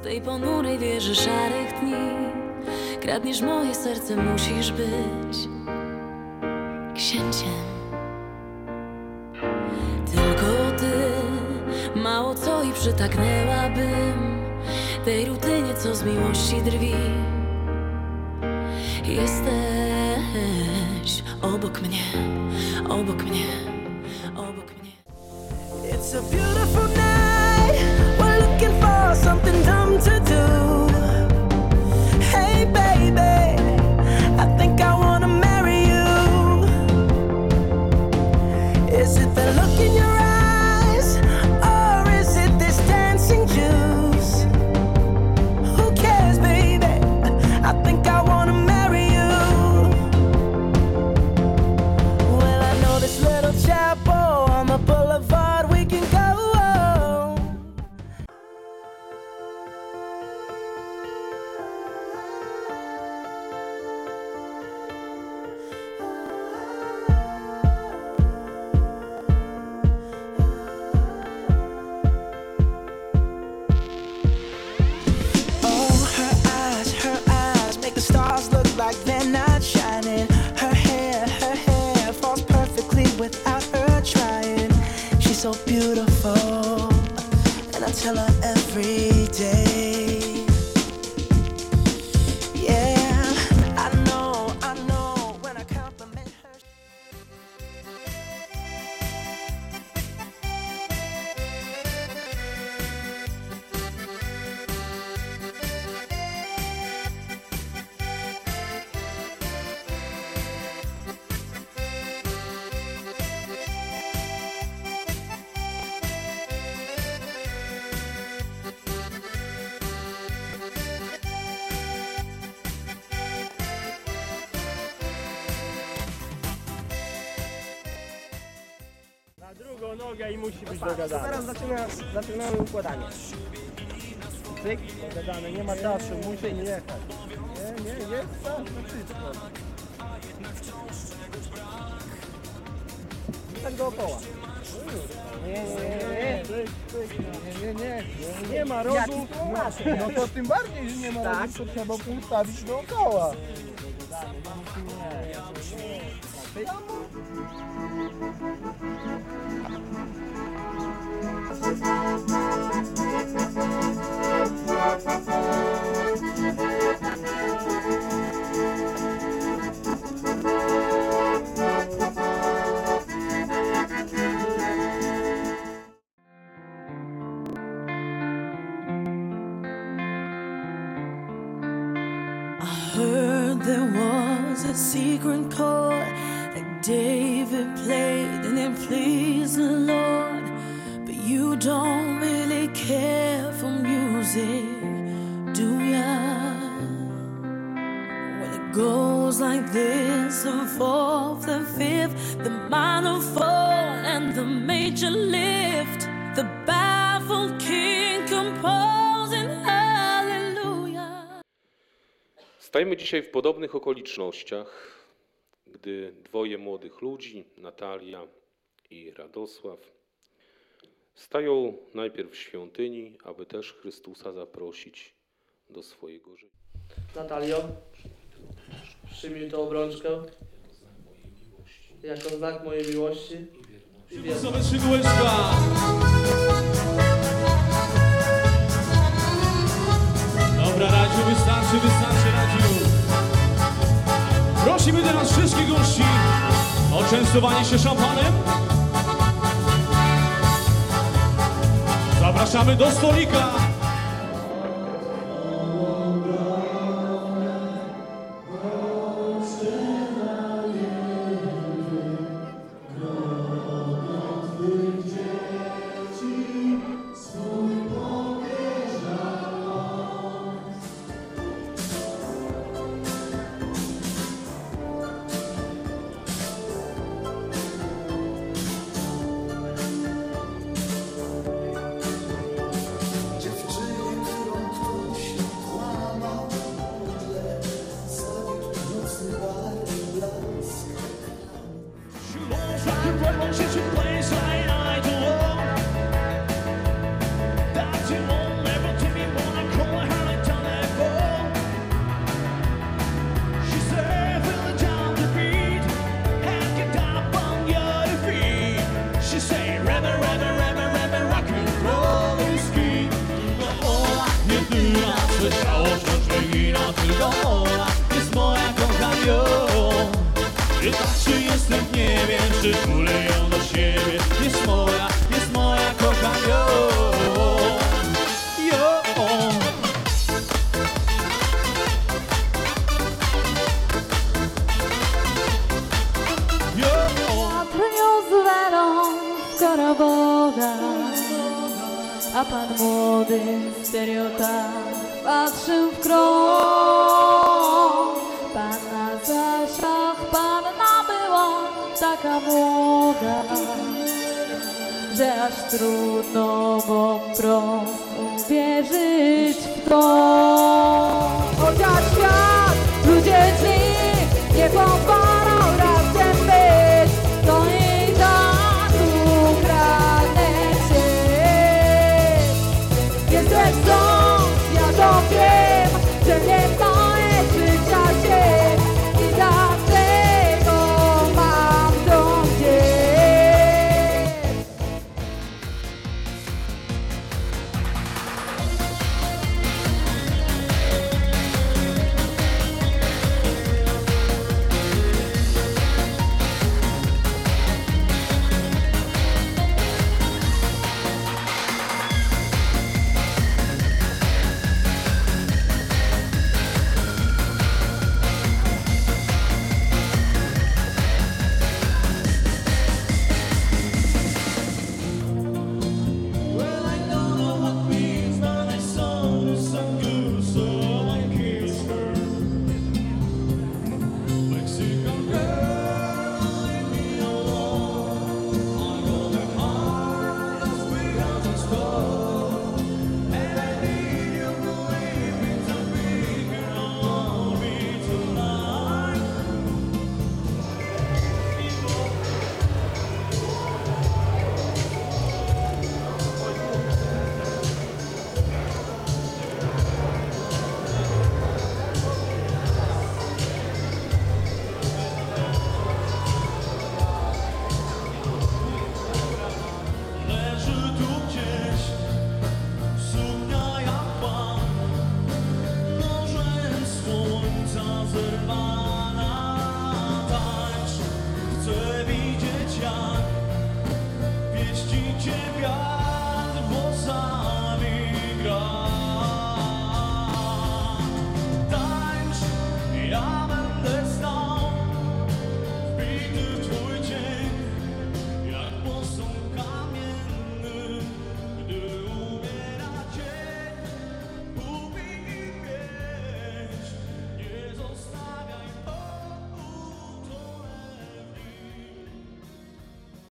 Z tej ponurej wieży szarych dni. Kradniesz moje serce, musisz być księciem. Tylko ty, mało co i przytaknęłabym Tej rutynie, co z miłości drwi. Jesteś obok mnie, obok mnie, obok mnie. It's a beautiful night. Nogę i musi być dogadane. Zaraz zaczyna, zaczynamy układanie. Cyk, dogadane, nie ma czasu, musi jechać. Nie, nie, jest czas na wszystko. Tak dookoła. Nie, nie, nie, Cyk, cyk, nie, nie, nie, nie, nie ma Jaki tłumacz? No to tym bardziej, że nie ma Tak. to trzeba ustawić dookoła. I heard there was a secret chord that David played and it pleased the Lord. But you don't really care for music, do ya? Well, it goes like this the fourth, the fifth, the minor fall, and the major lift. Stajemy dzisiaj w podobnych okolicznościach, gdy dwoje młodych ludzi, Natalia i Radosław, stają najpierw w świątyni, aby też Chrystusa zaprosić do swojego życia. Natalio, przyjmij tę obrączkę jako znak mojej miłości i wierności. Dobra, Radziu, wystarczy, wystarczy, Radziu. Prosimy teraz wszystkich gości o częstowanie się szampanem. Zapraszamy do stolika. Oh. Czy jestem w niebie, czy czule ją do siebie. Jest moja, jest moja, w koroboga, a pan młody stereotap patrzył w krąg. Taka młoda, że aż trudno po prostu wierzyć w to. Chociaż świat, ludzie dni nie pozwolą